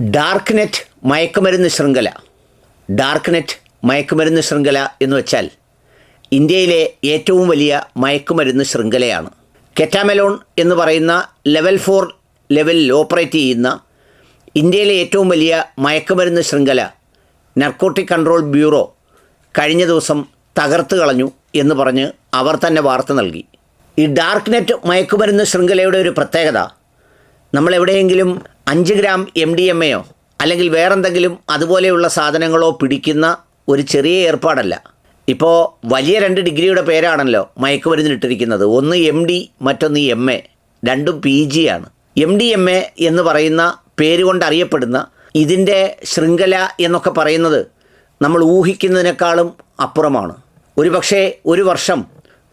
Dark net മയക്കുമരുന്ന് ശൃംഖല. Dark net മയക്കുമരുന്ന് ശൃംഖല എന്ന് വെച്ചാൽ ഇന്ത്യയിലെ ഏറ്റവും വലിയ മയക്കുമരുന്ന് ശൃംഖലയാണ്. കെറ്റാമെലോൺ എന്ന് പറയുന്ന ലെവൽ ഫോർ ലെവലിൽ ഓപ്പറേറ്റ് ചെയ്യുന്ന ഇന്ത്യയിലെ ഏറ്റവും വലിയ മയക്കുമരുന്ന് ശൃംഖല നർക്കോട്ടിക് കൺട്രോൾ ബ്യൂറോ കഴിഞ്ഞ ദിവസം തകർത്ത് കളഞ്ഞു എന്ന് പറഞ്ഞ് അവർ തന്നെ വാർത്ത നൽകി. ഈ ഡാർക്ക് നെറ്റ് മയക്കുമരുന്ന് ശൃംഖലയുടെ ഒരു പ്രത്യേകത നമ്മൾ എവിടെയെങ്കിലും അഞ്ച് ഗ്രാം എം ഡി എം എയോ അല്ലെങ്കിൽ വേറെന്തെങ്കിലും അതുപോലെയുള്ള സാധനങ്ങളോ പിടിക്കുന്ന ഒരു ചെറിയ ഏർപ്പാടല്ല. ഇപ്പോൾ വലിയ രണ്ട് ഡിഗ്രിയുടെ പേരാണല്ലോ മയക്കുമരുന്നിട്ടിരിക്കുന്നത് ഒന്ന് എം ഡി മറ്റൊന്ന് എം എ രണ്ടും പി ജി ആണ്. എം ഡി എം എ എന്ന് പറയുന്ന പേര് കൊണ്ട് അറിയപ്പെടുന്ന ഇതിന്റെ ശൃംഖല എന്നൊക്കെ പറയുന്നത് നമ്മൾ ഊഹിക്കുന്നതിനേക്കാളും അപ്പുറമാണ്. ഒരു പക്ഷേ ഒരു വർഷം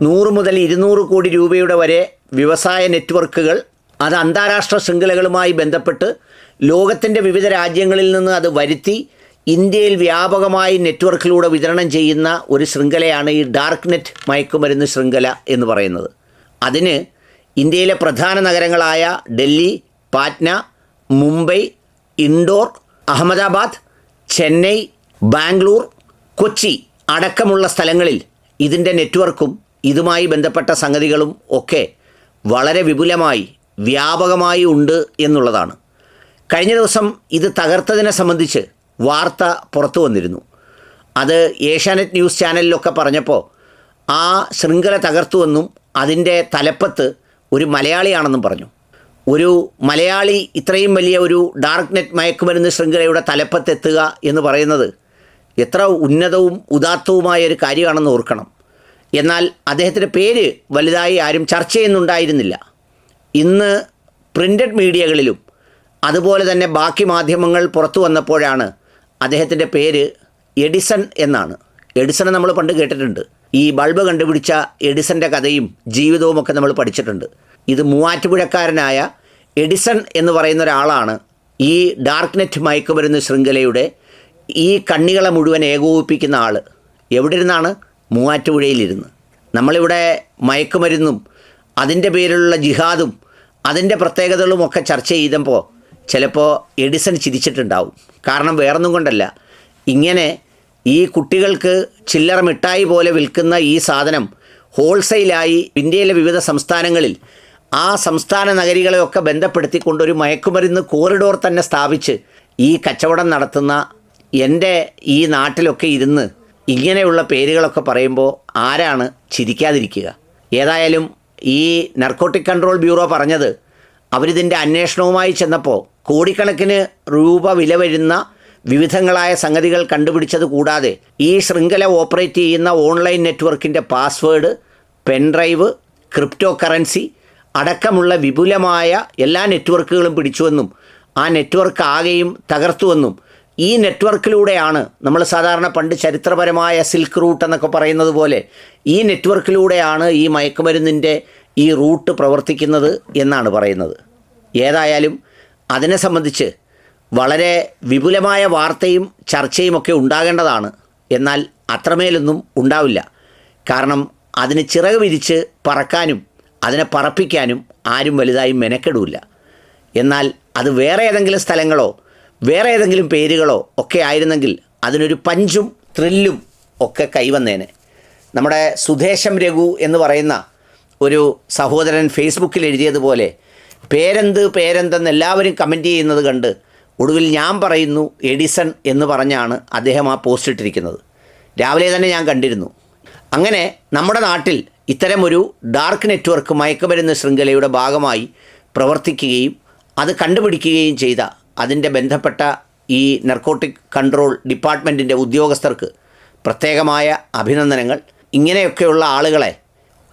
നൂറ് മുതൽ ഇരുന്നൂറ് കോടി രൂപയുടെ വരെ വ്യവസായ നെറ്റ്വർക്കുകൾ അത് അന്താരാഷ്ട്ര ശൃംഖലകളുമായി ബന്ധപ്പെട്ട് ലോകത്തിന്റെ വിവിധ രാജ്യങ്ങളിൽ നിന്ന് അത് വരുത്തി ഇന്ത്യയിൽ വ്യാപകമായി നെറ്റ്വർക്കിലൂടെ വിതരണം ചെയ്യുന്ന ഒരു ശൃംഖലയാണ് ഈ ഡാർക്ക് നെറ്റ് മയക്കുമരുന്ന് ശൃംഖല എന്ന് പറയുന്നത്. അതിന് ഇന്ത്യയിലെ പ്രധാന നഗരങ്ങളായ ഡൽഹി പാറ്റ്ന മുംബൈ ഇൻഡോർ അഹമ്മദാബാദ് ചെന്നൈ ബാംഗ്ലൂർ കൊച്ചി അടക്കമുള്ള സ്ഥലങ്ങളിൽ ഇതിന്റെ നെറ്റ്വർക്കും ഇതുമായി ബന്ധപ്പെട്ട സംഗതികളും ഒക്കെ വളരെ വിപുലമായി വ്യാപകമായി ഉണ്ട് എന്നുള്ളതാണ്. കഴിഞ്ഞ ദിവസം ഇത് തകർത്തതിനെ സംബന്ധിച്ച് വാർത്ത പുറത്തു വന്നിരുന്നു. അത് ഏഷ്യാനെറ്റ് ന്യൂസ് ചാനലിലൊക്കെ പറഞ്ഞപ്പോൾ ആ ശൃംഖല തകർത്തുവെന്നും അതിന്റെ തലപ്പത്ത് ഒരു മലയാളിയാണെന്നും പറഞ്ഞു. ഒരു മലയാളി ഇത്രയും വലിയ ഒരു ഡാർക്ക് നെറ്റ് മയക്കുമരുന്ന് ശൃംഖലയുടെ തലപ്പത്തെത്തുക എന്ന് പറയുന്നത് എത്ര ഉന്നതവും ഉദാത്തവുമായ ഒരു കാര്യമാണെന്ന് ഓർക്കണം. എന്നാൽ അദ്ദേഹത്തിന്റെ പേര് വലുതായി ആരും ചർച്ച ചെയ്യുന്നുണ്ടായിരുന്നില്ല. ഇന്ന് പ്രിന്റഡ് മീഡിയകളിലും അതുപോലെ തന്നെ ബാക്കി മാധ്യമങ്ങൾ പുറത്തു വന്നപ്പോഴാണ് അദ്ദേഹത്തിന്റെ പേര് എഡിസൺ എന്നാണ്. എഡിസൺ നമ്മൾ പണ്ട് കേട്ടിട്ടുണ്ട്. ഈ ബൾബ് കണ്ടുപിടിച്ച എഡിസന്റെ കഥയും ജീവിതവും ഒക്കെ നമ്മൾ പഠിച്ചിട്ടുണ്ട്. ഇത് മൂവാറ്റുപുഴക്കാരനായ എഡിസൺ എന്ന് പറയുന്ന ഒരാളാണ് ഈ ഡാർക്ക് നെറ്റ് മയക്കുമരുന്ന് ശൃംഖലയുടെ ഈ കണ്ണികളെ മുഴുവൻ ഏകോപിപ്പിക്കുന്ന ആൾ എവിടെ ഇരുന്നാണ് മൂവാറ്റുപുഴയിലിരുന്ന്. നമ്മളിവിടെ മയക്കുമരുന്നും അതിന്റെ പേരിലുള്ള ജിഹാദും അതിന്റെ പ്രത്യേകതകളും ഒക്കെ ചർച്ച ചെയ്തപ്പോൾ ചിലപ്പോൾ എഡിസൺ ചിരിച്ചിട്ടുണ്ടാവും. കാരണം വേറൊന്നും കൊണ്ടല്ല. ഇങ്ങനെ ഈ കുട്ടികൾക്ക് ചില്ലറ മിഠായി പോലെ വിൽക്കുന്ന ഈ സാധനം ഹോൾസെയിലായി ഇന്ത്യയിലെ വിവിധ സംസ്ഥാനങ്ങളിൽ ആ സംസ്ഥാന നഗരികളെയൊക്കെ ബന്ധപ്പെടുത്തിക്കൊണ്ട് ഒരു മയക്കുമരുന്ന് കോറിഡോർ തന്നെ സ്ഥാപിച്ച് ഈ കച്ചവടം നടത്തുന്ന എന്റെ ഈ നാട്ടിലൊക്കെ ഇരുന്ന് ഇങ്ങനെയുള്ള പേരുകളൊക്കെ പറയുമ്പോൾ ആരാണ് ചിരിക്കാതിരിക്കുക? ഏതായാലും ഈ നർക്കോട്ടിക് കൺട്രോൾ ബ്യൂറോ പറഞ്ഞത് അവരിതിന്റെ അന്വേഷണവുമായി ചെന്നപ്പോൾ കോടിക്കണക്കിന് രൂപ വില വരുന്ന വിവിധങ്ങളായ സംഗതികൾ കണ്ടുപിടിച്ചത് കൂടാതെ ഈ ശൃംഖല ഓപ്പറേറ്റ് ചെയ്യുന്ന ഓൺലൈൻ നെറ്റ്വർക്കിന്റെ പാസ്വേഡ് പെൻഡ്രൈവ് ക്രിപ്റ്റോ കറൻസി അടക്കമുള്ള വിപുലമായ എല്ലാ നെറ്റ്വർക്കുകളും പിടിച്ചുവെന്നും ആ നെറ്റ്വർക്ക് ആകെയും തകർത്തുവെന്നും ഈ നെറ്റ്വർക്കിലൂടെയാണ് നമ്മൾ സാധാരണ പണ്ട് ചരിത്രപരമായ സിൽക്ക് റൂട്ട് എന്നൊക്കെ പറയുന്നത് പോലെ ഈ നെറ്റ്വർക്കിലൂടെയാണ് ഈ മയക്കുമരുന്നിന്റെ ഈ റൂട്ട് പ്രവർത്തിക്കുന്നത് എന്നാണ് പറയുന്നത്. ഏതായാലും അതിനെ സംബന്ധിച്ച് വളരെ വിപുലമായ വാർത്തയും ചർച്ചയും ഒക്കെ ഉണ്ടാകേണ്ടതാണ്. എന്നാൽ അത്രമേലൊന്നും ഉണ്ടാവില്ല. കാരണം അതിന് ചിറക് വിരിച്ച് പറക്കാനും അതിനെ പറപ്പിക്കാനും ആരും വലുതായി മെനക്കെടില്ല. എന്നാൽ അത് വേറെ ഏതെങ്കിലും സ്ഥലങ്ങളോ വേറെ ഏതെങ്കിലും പേരുകളോ ഒക്കെ ആയിരുന്നെങ്കിൽ അതിനൊരു പഞ്ചും ത്രില്ലും ഒക്കെ കൈവന്നേനെ. നമ്മുടെ സുധേശം രഘു എന്ന് പറയുന്ന ഒരു സഹോദരൻ ഫേസ്ബുക്കിൽ എഴുതിയതുപോലെ പേരെന്ത് പേരെന്തെന്ന് എല്ലാവരും കമന്റ് ചെയ്യുന്നത് കണ്ട് ഒടുവിൽ ഞാൻ പറയുന്നു എഡിസൺ എന്ന് പറഞ്ഞാണ് അദ്ദേഹം ആ പോസ്റ്റ് ഇട്ടിരിക്കുന്നത്. രാവിലെ തന്നെ ഞാൻ കണ്ടിരുന്നു. അങ്ങനെ നമ്മുടെ നാട്ടിൽ ഇത്തരമൊരു ഡാർക്ക് നെറ്റ്വർക്ക് മയക്കുമരുന്ന് ശൃംഖലയുടെ ഭാഗമായി പ്രവർത്തിക്കുകയും അത് കണ്ടുപിടിക്കുകയും ചെയ്ത അതിന്റെ ബന്ധപ്പെട്ട ഈ നർക്കോട്ടിക് കൺട്രോൾ ഡിപ്പാർട്ട്മെന്റിന്റെ ഉദ്യോഗസ്ഥർക്ക് പ്രത്യേകമായ അഭിനന്ദനങ്ങൾ. ഇങ്ങനെയൊക്കെയുള്ള ആളുകളെ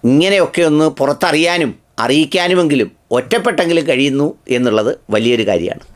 ഇങ്ങനെയൊക്കെ ഒന്ന് പുറത്തറിയാനും അറിയിക്കാനുമെങ്കിലും ഒറ്റപ്പെട്ടെങ്കിലും കഴിയുന്നു എന്നുള്ളത് വലിയൊരു കാര്യമാണ്.